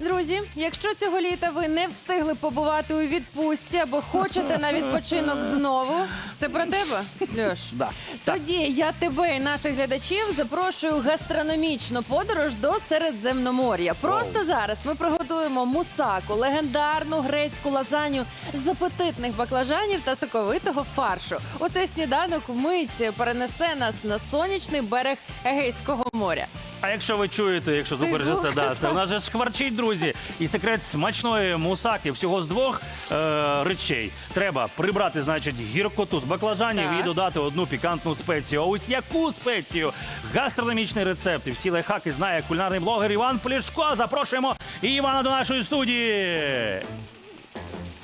Друзі, якщо цього літа ви не встигли побувати у відпустці або хочете на відпочинок знову, це про тебе, Льош? Да. Тоді я тебе і наших глядачів запрошую в гастрономічну подорож до Середземномор'я. Просто зараз ми приготуємо мусаку, легендарну грецьку лазанью з апетитних баклажанів та соковитого фаршу. У цей сніданок вмить перенесе нас на сонячний берег Егейського моря. А якщо ви чуєте, якщо звукорежисер, да, це у нас же шкварчить, друзі. І секрет смачної мусаки всього з двох е, речей. Треба прибрати, значить, гіркоту з баклажанів Так. і додати одну пікантну спецію. А ось яку спецію? Гастрономічний рецепт. І всі лайфхаки знає кулінарний блогер Іван Плішко. Запрошуємо і Івана до нашої студії.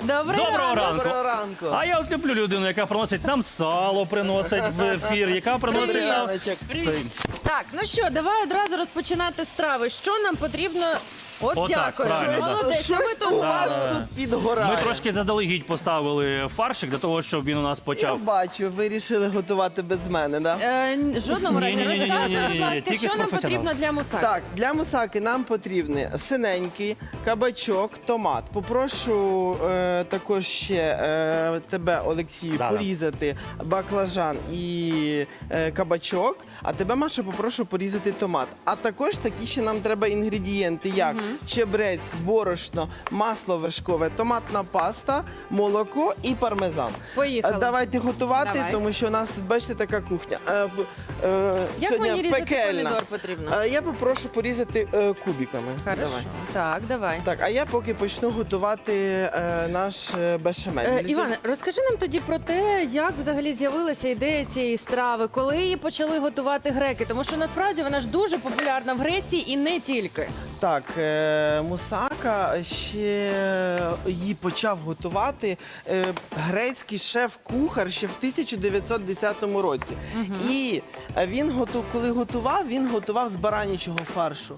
Добрий Доброго ранку. Доброго ранку. А я от люблю людину, яка приносить нам сало, приносить в ефір, яка приносить Привіт. нам. Так, ну що, давай одразу розпочинати страви. Що нам потрібно? От Отак, дякую. правильно. Молодець, а ми Щось у тут. вас тут підгорає. Ми трошки заздалегідь поставили фаршик для того, щоб він у нас Я почав. бачу, ви вирішили готувати без мене, да? Е, жодному разі розказуй, будь ласка, тільки з що нам професіоналом. потрібно для мусаки. Так, для мусаки нам потрібні синенький, кабачок, томат. Попрошу е, також ще е, тебе, Олексію, Да-да. порізати баклажан і е, кабачок, а тебе, Маша, попрошу порізати томат. А також такі ще нам треба інгредієнти, як чебрець, борошно, масло вершкове, томатна паста, молоко і пармезан. Поїхали. Е, Давайте готувати, Давай. тому що у нас тут, бачите, така кухня. Е, в- е, Як мені різати помідор потрібно? Е, Я попрошу порізати е, кубиками. Хорошо. Давай. Так, давай. Так, а я поки почну готувати е, наш е, бешамель. Е, Для Іване, розкажи нам тоді про те, як взагалі з'явилася ідея цієї страви, коли її почали готувати греки, тому що насправді вона ж дуже популярна в Греції і не тільки. Так, е, мусака ще її почав готувати е, грецький шеф-кухар ще в 1910 році. І він готу, коли готував, він готував з баранячого фаршу.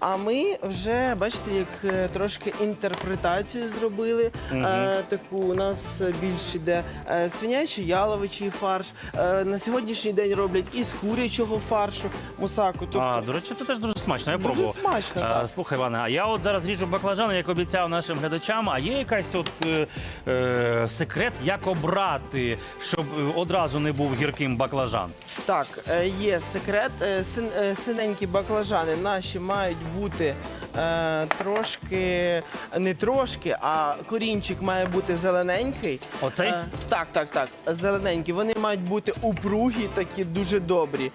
А ми вже, бачите, як е, трошки інтерпретацію зробили. Е, таку у нас е, більш іде е, свинячий яловичий фарш. Е, на сьогоднішній день роблять із курячого фаршу мусаку. Тобто А, до речі, це теж дуже смачно. Я Дуже пробував. смачно, Е, так. Слухай, Іване, а я от зараз ріжу баклажани, як обіцяв нашим глядачам. А є якась от е, е, секрет, як обрати, щоб е, одразу не був гірким баклажан? Так, е, є секрет. Е, син- е, Синенькі баклажани наші мають бути е, трошки, не трошки, а корінчик має бути зелененький. Оцей? Е, так, так, так. Зелененькі. Вони мають бути упругі, такі дуже добрі.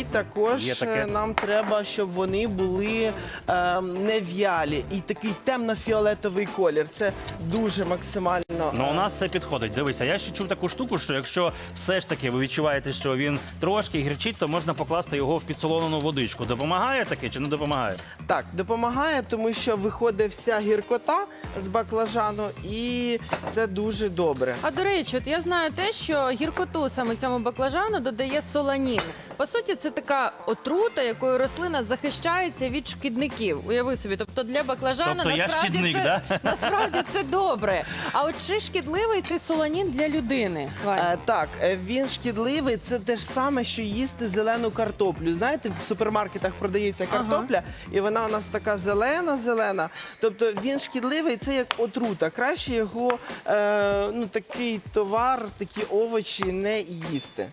І також таке. е, нам треба, щоб вони були е, не в'ялі. І такий темно-фіолетовий колір. Це дуже максимально. Ну, у е, нас це підходить. Дивися, я ще чув таку штуку, що якщо все ж таки ви відчуваєте, що він трошки гірчить, то можна покласти його в підсолонену водичку. Допомагає таке чи не допомагає? Так, допомагає, тому що виходить вся гіркота з баклажану, і це дуже добре. А до речі, от я знаю те, що гіркоту саме цьому баклажану додає соланін. По суті, це така отрута, якою рослина захищається від шкідників. Уяви собі, тобто для баклажана Тобто я насправді шкідник, це да? насправді це добре. А от чи шкідливий цей соланін для людини? Е, так, е, він шкідливий. Це те ж саме, що їсти зелену картоплю. Знаєте, в супермаркетах продається картопля, і вона у нас така зелена, зелена. Тобто він шкідливий, це як отрута. Краще його е, ну такий товар, такі овочі не їсти.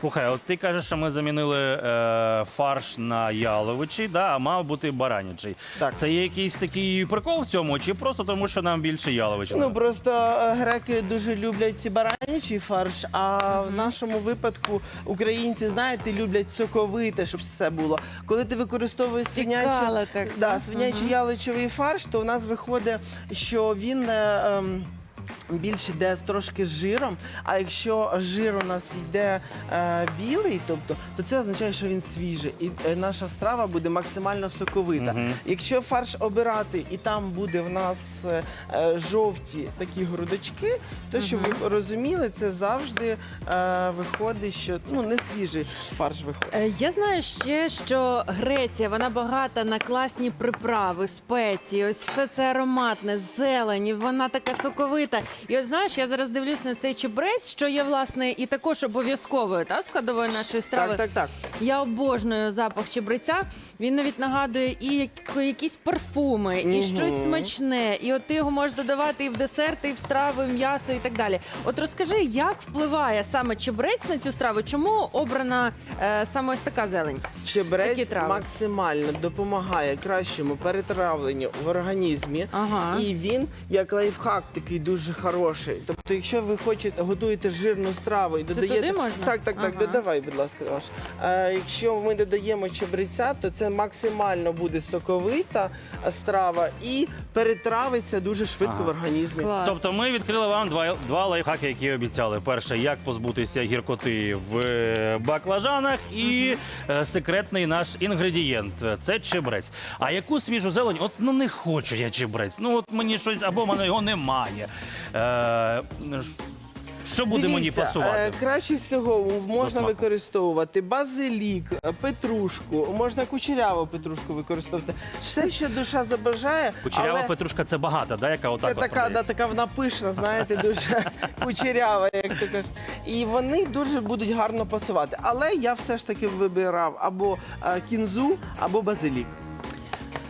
Слухай, от ти кажеш, що ми замінили е, фарш на яловичий, да, а мав бути баранячий. Так. Це є якийсь такий прикол в цьому, чи просто тому, що нам більше яловичі? Ну просто е, греки дуже люблять ці баранячий фарш. А в нашому випадку українці, знаєте, люблять соковите, щоб все було. Коли ти використовуєш Стікало свинячий, так, да, да? свинячий яличовий фарш, то в нас виходить, що він. е, ем, Більш йде трошки з жиром, а якщо жир у нас йде е, білий, тобто, то це означає, що він свіжий, і е, наша страва буде максимально соковита. Якщо фарш обирати, і там буде в нас е, е, жовті такі грудочки, то щоб ви розуміли, це завжди е, виходить, що ну не свіжий фарш виходить. Е, Я знаю ще, що Греція вона багата на класні приправи, спеції. Ось все це ароматне, зелені, вона така соковита. І от знаєш, я зараз дивлюсь на цей чебрець, що є власне і також обов'язковою та складовою нашої страви. Так, так, так. Я обожнюю запах чебреця. Він навіть нагадує і як- якісь парфуми, і Мгм. щось смачне. І от ти його можеш додавати і в десерти, і в страви, і в м'ясо, і так далі. От розкажи, як впливає саме чебрець на цю страву? Чому обрана е, саме ось така зелень? Чебрець трави? максимально допомагає кращому перетравленню в організмі. Ага. І він як лайфхак такий дуже хороший. Тобто, якщо ви хочете готуєте жирну страву і Це додаєте туди можна? так, так, так, Ага. додавай, будь ласка, ваш. Е, якщо ми додаємо чебреця, то це максимально буде соковита е, страва і перетравиться дуже швидко Ага. в організмі. Клас. Тобто ми відкрили вам два, два лайфхаки, які обіцяли. Перше, як позбутися гіркоти в е, баклажанах, і е, секретний наш інгредієнт це чебрець. А яку свіжу зелень? От ну не хочу я чебрець. Ну от мені щось або в мене його немає. Е, що буде мені Дивіться, пасувати? е, краще всього можна смаку. використовувати базилік, е, петрушку, можна кучеряву петрушку використовувати. Все, що душа забажає, Кучерява але петрушка це багата, да, яка отак це от така, да, продається? така вона пишна, знаєте, дуже кучерява, як ти кажеш. І вони дуже будуть гарно пасувати. Але я все ж таки вибирав або е, кінзу, або базилік.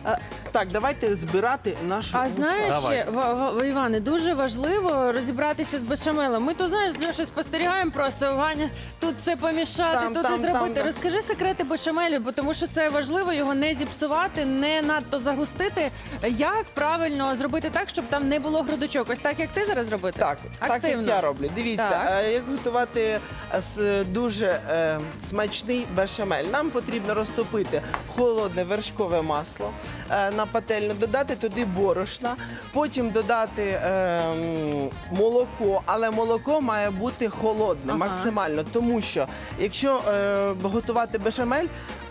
Е, Так, давайте збирати нашу А знаєш, Давай. ще, Ва- Ва- Іване, дуже важливо розібратися з бешамелем. Ми тут знаєш, з Льошею спостерігаємо просто Ваня тут це помішати, Там, тут там, це зробити. там, да. Розкажи секрети бешамелю, бо тому що це важливо його не зіпсувати, не надто загустити. Як правильно зробити так, щоб там не було грудочок? Ось так як ти зараз робити? Так, так активно. як я роблю. Дивіться, Так. е, як готувати е, с- дуже е, смачний бешамель. Нам потрібно розтопити холодне вершкове масло е, на пательню, додати туди борошна, потім додати е, молоко, але молоко має бути холодне Ага. максимально, тому що якщо е, готувати бешамель.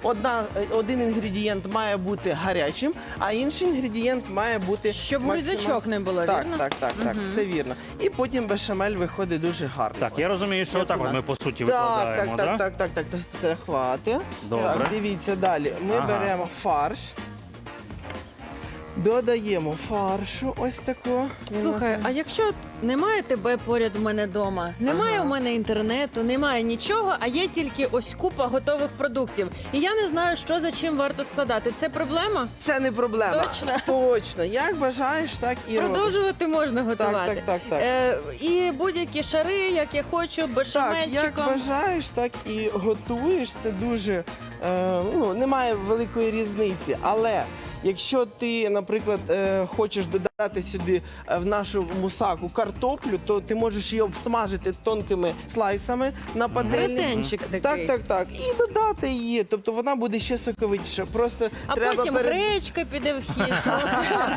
Одна, один інгредієнт має бути гарячим, а інший інгредієнт має бути Щоб максимально- не було, так, вірно? Так, так, так, все вірно. І потім бешамель виходить дуже гарно. Так, я Ось. розумію, що Як так у от нас. ми по суті Так, викладаємо, так, да? так, так, так, так, це хватить. Добре. Так, дивіться далі. Ми Ага. беремо фарш. Додаємо фаршу ось тако. Він у Слухай, а якщо немає тебе поряд у мене вдома, немає Ага. у мене інтернету, немає нічого, а є тільки ось купа готових продуктів. І я не знаю, що за чим варто складати. Це проблема? Це не проблема. Точно? Точно. Як бажаєш, так і робиш. Продовжувати можна готувати. так, так, так. Е, і будь-які шари, як я хочу, Так, як бешамельчиком. бажаєш, так і готуєш. Це дуже е, ну, немає великої різниці. Але якщо ти, наприклад, е, хочеш додати сюди е, в нашу мусаку картоплю, то ти можеш її обсмажити тонкими слайсами на пательні. Гретенчик такий. Так, так, так. І додати її. Тобто вона буде ще соковитіша. Просто А треба потім перед... гречка піде в хід.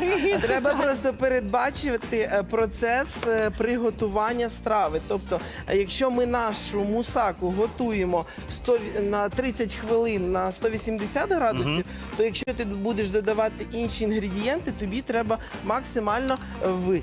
рис. Треба просто передбачити е, процес е, приготування страви. Тобто, е, якщо ми нашу мусаку готуємо 100, ві- на 30 хвилин на 180 градусів, то якщо ти будеш додавати інші інгредієнти, тобі треба максимально е, ви.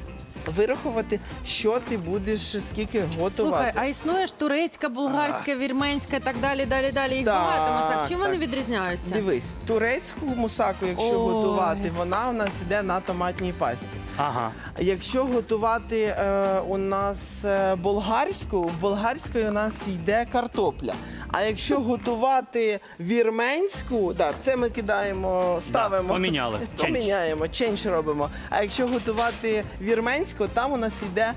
Вирахувати, що ти будеш скільки готувати. Слухай, а існує ж турецька, булгарська, вірменська і так далі, далі, далі. Їх Так, багато масак. Чим вони так. відрізняються? Дивись, турецьку мусаку, якщо Ой. готувати, вона у нас іде на томатній пасті. Ага. Якщо готувати е, у нас е, болгарську, в болгарської у нас йде картопля. А якщо готувати вірменську, да, це ми кидаємо, ставимо. поміняли. Change. Поміняємо, ченч робимо. А якщо готувати вірменську, там у нас йде е,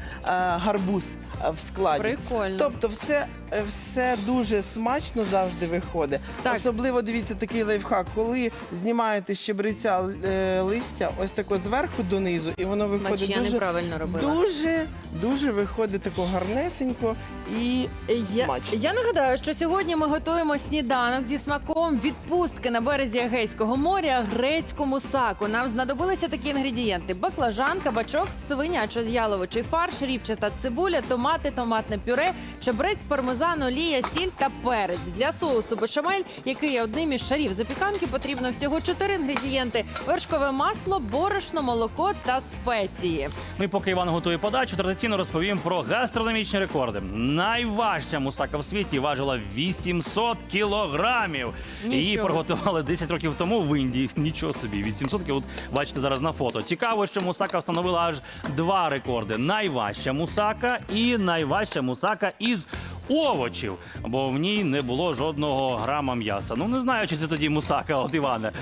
гарбуз е, в складі. Прикольно. Тобто все, е, все дуже смачно завжди виходить. Так. Особливо дивіться такий лайфхак, коли знімаєте з щебреця е, листя, ось тако зверху донизу, і воно виходить я дуже, неправильно робила. дуже, дуже виходить тако гарнесенько і Я, смачно. я нагадаю, що сьогодні ми готуємо сніданок зі смаком відпустки на березі Егейського моря грецьку мусаку. Нам знадобилися такі інгредієнти: баклажан, кабачок, свинячо яловичий фарш, ріпчата цибуля, томати, томатне пюре, чебрець, пармезан. олія, сіль та перець. Для соусу бешамель, який є одним із шарів запіканки, потрібно всього чотири інгредієнти: вершкове масло, борошно, молоко та спеції. Ми, поки Іван готує подачу, традиційно розповім про гастрономічні рекорди. Найважча мусака в світі важила 800 кілограмів. Нічого Її приготували 10 років тому в Індії. Нічого собі, 800 кілограмів. От бачите зараз на фото. Цікаво, що мусака встановила аж два рекорди: найважча мусака і найважча мусака із. Овочів, бо в ній не було жодного грама м'яса. Ну не знаю, чи це тоді мусака, от Іване.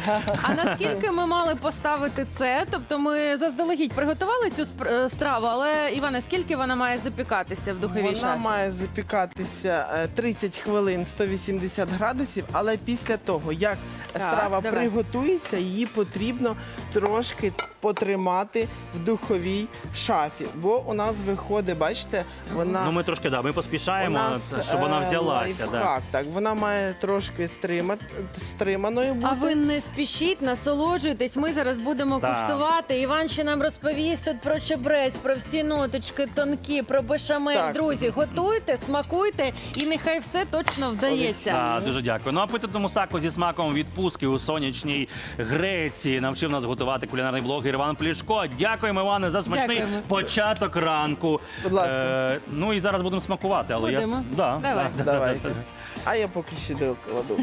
А наскільки ми мали поставити це? Тобто ми заздалегідь приготували цю спр- е, страву, але Іване, скільки вона має запікатися в духовій Вона шафі? має запікатися е, 30 хвилин 180 градусів, але після того, як Так, страва давай. приготується, її потрібно трошки потримати в духовій шафі. Бо у нас виходить, бачите, вона. Ну ми трошки да, ми поспішаємо, нас, щоб вона е, взялася. Да. лайфхак, так, вона має трошки стрима, стриманою бути. А ви не спішіть, насолоджуйтесь. Ми зараз будемо Так. куштувати. Іван ще нам розповість тут про чебрець, про всі ноточки тонкі, про бешамель. Так. Друзі, готуйте, смакуйте, і нехай все точно вдається. Так, дуже дякую. Ну апетитному саку зі смаком відпустки у сонячній Греції навчив нас готувати кулінарний блогер Іван Плішко. Дякуємо, Іване, за смачний Дякуємо. початок ранку. Будь ласка. Е, ну і зараз будемо смакувати. Але Будемо. Да, Давай. да, да, Давайте. да, да. А я поки ще докладу.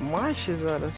Маші зараз.